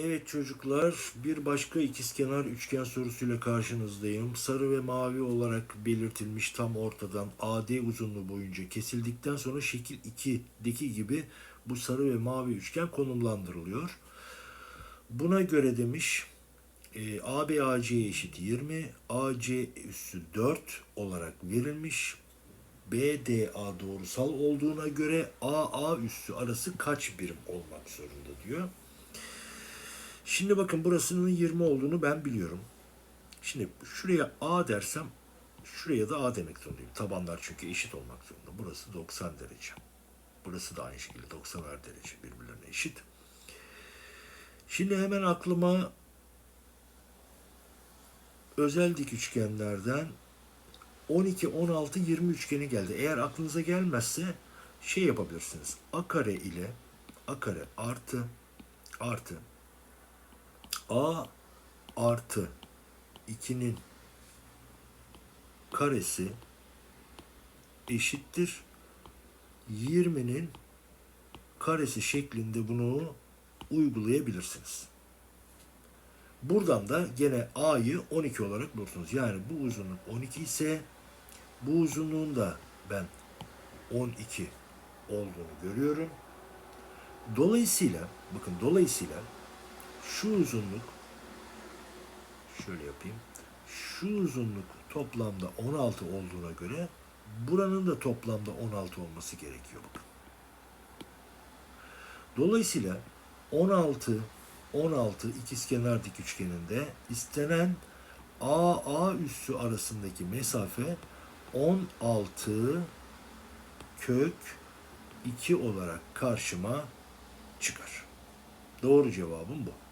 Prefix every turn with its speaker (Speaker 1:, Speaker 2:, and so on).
Speaker 1: Evet çocuklar, bir başka ikizkenar üçgen sorusuyla karşınızdayım. Sarı ve mavi olarak belirtilmiş tam ortadan AD uzunluğu boyunca kesildikten sonra şekil 2'deki gibi bu sarı ve mavi üçgen konumlandırılıyor. Buna göre demiş e, AB AC'ye eşit 20, AC üssü 4 olarak verilmiş. BDA doğrusal olduğuna göre AA üssü arası kaç birim olmak zorunda diyor. Şimdi bakın burasının 20 olduğunu ben biliyorum. Şimdi şuraya A dersem şuraya da A demek zorundayım. Tabanlar çünkü eşit olmak zorunda. Burası 90 derece. Burası da aynı şekilde 90 derece birbirlerine eşit. Şimdi hemen aklıma özel dik üçgenlerden 12, 16, 20 üçgeni geldi. Eğer aklınıza gelmezse şey yapabilirsiniz. A kare ile A kare artı artı A artı 2'nin karesi eşittir 20'nin karesi şeklinde bunu uygulayabilirsiniz. Buradan da gene A'yı 12 olarak bulursunuz. Yani bu uzunluk 12 ise bu uzunluğun da ben 12 olduğunu görüyorum. Dolayısıyla bakın dolayısıyla şu uzunluk şöyle yapayım. Şu uzunluk toplamda 16 olduğuna göre buranın da toplamda 16 olması gerekiyor bakın. Dolayısıyla 16 16 ikizkenar dik üçgeninde istenen AA üssü arasındaki mesafe 16 kök 2 olarak karşıma çıkar. Doğru cevabım bu.